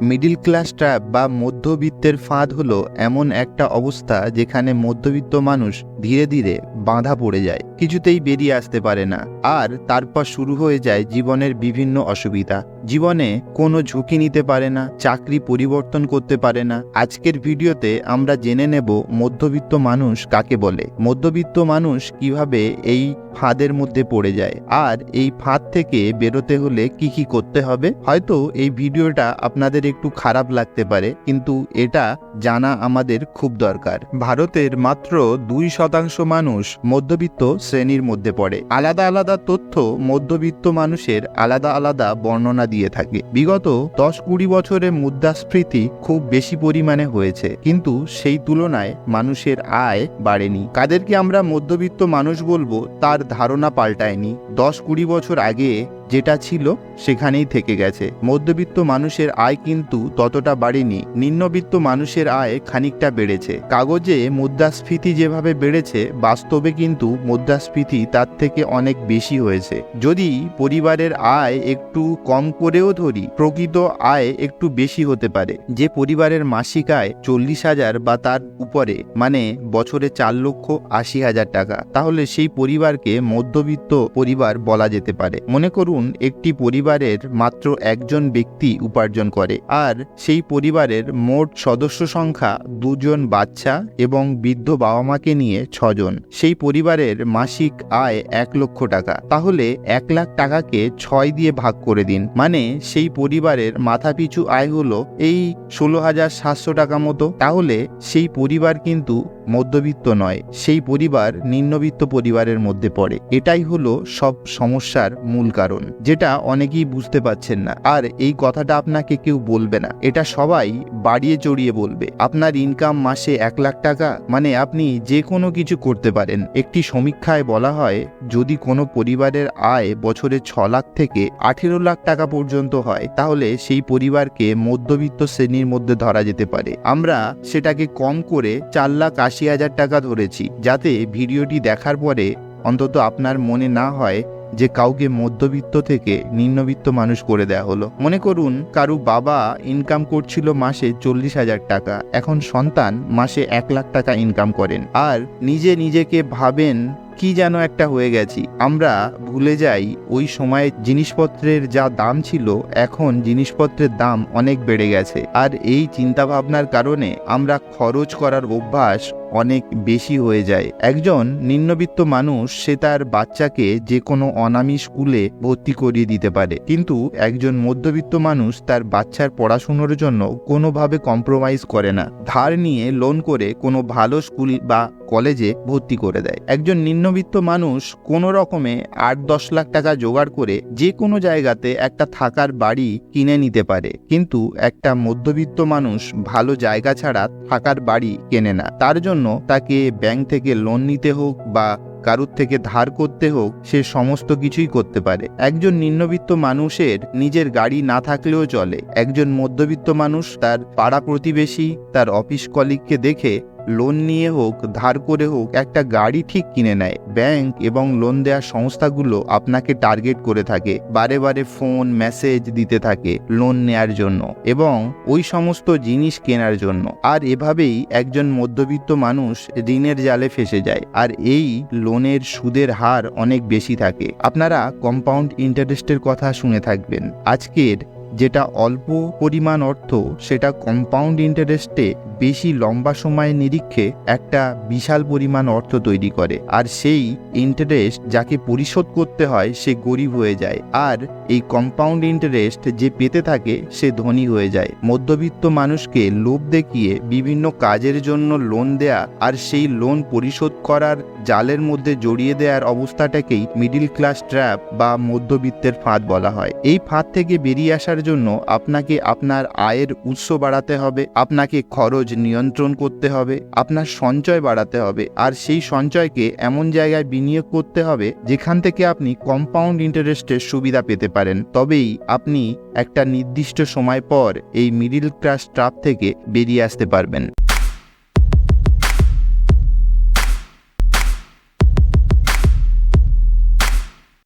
Middle class trap বা মধ্যবিত্তের ফাঁদ হলো এমন একটা অবস্থা যেখানে মধ্যবিত্ত মানুষ ধীরে ধীরে বাঁধা পড়ে যায়, কিছুতেই বেরিয়ে আসতে পারে না। আর তারপর শুরু হয়ে যায় জীবনের বিভিন্ন অসুবিধা। জীবনে কোনো ঝুঁকি নিতে পারে না, চাকরি পরিবর্তন করতে পারে না। আজকের ভিডিওতে আমরা জেনে নেব মধ্যবিত্ত মানুষ কাকে বলে। মধ্যবিত্ত মানুষ কীভাবে এই ফাঁদের মধ্যে পড়ে যায়, আর এই ফাঁদ থেকে বেরোতে হলে কি কি করতে হবে? হয়তো এই ভিডিওটা আপনাদের একটু খারাপ লাগতে পারে, কিন্তু এটা জানা আমাদের খুব দরকার। ভারতের মাত্র দুই শতাংশ মানুষ মধ্যবিত্ত শ্রেণির মধ্যে পড়ে। আলাদা আলাদা তথ্য মধ্যবিত্ত মানুষের আলাদা আলাদা বর্ণনা দিয়ে থাকে। বিগত দশ কুড়ি বছরে মুদ্রাস্ফীতি খুব বেশি পরিমাণে হয়েছে, কিন্তু সেই তুলনায় মানুষের আয় বাড়েনি। কাদেরকে আমরা মধ্যবিত্ত মানুষ বলব তার ধারণা পাল্টায়নি। দশ কুড়ি বছর আগে যেটা ছিল সেখানেই থেকে গেছে। মধ্যবিত্ত মানুষের আয় কিন্তু ততটা বাড়েনি। নিম্নবিত্ত মানুষের আয় খানিকটা বেড়েছে। কাগজে মুদ্রাস্ফীতি যেভাবে বেড়েছে, বাস্তবে কিন্তু মুদ্রাস্ফীতি তার থেকে অনেক বেশি হয়েছে। যদি পরিবারের আয় একটু কম করেও ধরি, প্রকৃত আয় একটু বেশি হতে পারে। যে পরিবারের মাসিক আয় চল্লিশ হাজার বা তার উপরে মানে বছরে চার লক্ষ আশি হাজার টাকা, তাহলে সেই পরিবারকে মধ্যবিত্ত পরিবার বলা যেতে পারে। মনে করুন একটি পরিবারের মাত্র একজন ব্যক্তি উপার্জন করে, আর সেই পরিবারের মোট সদস্য সংখ্যা দুজন বাচ্চা এবং বৃদ্ধ বাবা মাকে নিয়ে ছজন। সেই পরিবারের মাসিক আয় এক লক্ষ টাকা। তাহলে এক লাখ টাকাকে ছয় দিয়ে ভাগ করে দিন। মানে সেই পরিবারের মাথাপিছু আয় হলো এই ষোলো হাজার সাতশো টাকা মতো। তাহলে সেই পরিবার কিন্তু মধ্যবিত্ত নয়, সেই পরিবার নিম্নবিত্ত পরিবারের মধ্যে পড়ে। এটাই হলো সব সমস্যার মূল কারণ, যেটা অনেকেই বুঝতে পারছেন না। আর এই কথাটা আপনাকে কেউ বলবে না। এটা সবাই বাড়িয়ে চড়িয়ে বলবে। আপনার ইনকাম মাসে এক লাখ টাকা মানে আপনি যে কোনো কিছু করতে পারেন। একটি সমীক্ষায় বলা হয়, যদি কোনো পরিবারের আয় বছরে ছ লাখ থেকে আঠেরো লাখ টাকা পর্যন্ত হয়, তাহলে সেই পরিবারকে মধ্যবিত্ত শ্রেণির মধ্যে ধরা যেতে পারে। আমরা সেটাকে কম করে চার লাখ আশি হাজার টাকা ধরেছি, যাতে ভিডিওটি দেখার পরে অন্তত আপনার মনে না হয় যে কাউকে মধ্যবিত্ত থেকে নিম্নবিত্ত মানুষ করে দেয়া হলো। মনে করুন, কারু বাবা ইনকাম করছিল মাসে চল্লিশ হাজার টাকা, এখন সন্তান মাসে এক লাখ টাকা ইনকাম করেন। আর নিজে নিজেকে ভাবেন, কি যেন একটা হয়ে গেছি। আমরা ভুলে যাই, ওই সময়ে জিনিসপত্রের যা দাম ছিল, এখন জিনিসপত্রের দাম অনেক বেড়ে গেছে। আর এই চিন্তা ভাবনার কারণে আমরা খরচ করার অভ্যাস অনেক বেশি হয়ে যায়। একজন নিম্নবিত্ত মানুষ, সে তার বাচ্চাকে যে কোনো অনামি স্কুলে ভর্তি করিয়ে দিতে পারে। কিন্তু একজন মধ্যবিত্ত মানুষ তার বাচ্চার পড়াশুনোর জন্য কোনোভাবে কম্প্রোমাইজ করে না। ধার নিয়ে লোন করে কোনো ভালো স্কুল বা কলেজে ভর্তি করে দেয়। একজন নিম্নবিত্ত মানুষ কোনো রকমে আট দশ লাখ টাকা জোগাড় করে যে কোনো জায়গাতে একটা থাকার বাড়ি কিনে নিতে পারে। কিন্তু একটা মধ্যবিত্ত মানুষ ভালো জায়গা ছাড়া থাকার বাড়ি কেনে না। তার জন্য তাকে ব্যাংক থেকে লোন নিতে হোক বা কারুর থেকে ধার করতে হোক, সে সমস্ত কিছুই করতে পারে। একজন নিম্নবিত্ত মানুষের নিজের গাড়ি না থাকলেও চলে। একজন মধ্যবিত্ত মানুষ তার পাড়া প্রতিবেশী, তার অফিস কলিগকে দেখে লোন নিয়ে হোক, ধার করে হোক, একটা গাড়ি ঠিক কিনে নেয়। ব্যাংক এবং লোন দেওয়ার সংস্থাগুলো আপনাকে টার্গেট করে থাকে, বারে বারে ফোন মেসেজ দিতে থাকে লোন নেয়ার জন্য এবং ওই সমস্ত জিনিস কেনার জন্য। আর এভাবেই একজন মধ্যবিত্ত মানুষ ঋণের জালে ফেসে যায়, আর এই লোনের সুদের হার অনেক বেশি থাকে। আপনারা কম্পাউন্ড ইন্টারেস্টের কথা শুনে থাকবেন। আজকের যেটা অল্প পরিমাণ অর্থ, সেটা কম্পাউন্ড ইন্টারেস্টে বেশি লম্বা সময়ের নিরীক্ষে একটা বিশাল পরিমাণ অর্থ তৈরি করে। আর সেই ইন্টারেস্ট যাকে পরিশোধ করতে হয়, সে গরিব হয়ে যায়। আর এই কম্পাউন্ড ইন্টারেস্ট যে পেতে থাকে, সে ধনী হয়ে যায়। মধ্যবিত্ত মানুষকে লোভ দেখিয়ে বিভিন্ন কাজের জন্য লোন দেয়া আর সেই লোন পরিশোধ করার জালের মধ্যে জড়িয়ে দেওয়ার অবস্থাটাকেই মিডিল ক্লাস ট্র্যাপ বা মধ্যবিত্তের ফাঁদ বলা হয়। এই ফাঁদ থেকে বেরিয়ে আসার জন্য আপনাকে আপনার আয়ের উৎস বাড়াতে হবে, আপনাকে খরচ নিয়ন্ত্রণ করতে হবে, আপনার সঞ্চয় বাড়াতে হবে, আর সেই সঞ্চয়কে এমন জায়গায় বিনিয়োগ করতে হবে যেখান থেকে আপনি কম্পাউন্ড ইন্টারেস্টের সুবিধা পেতে পারেন। তবেই আপনি একটা নির্দিষ্ট সময় পর এই মিডিল ক্লাস ট্রাপ থেকে বেরিয়ে আসতে পারবেন।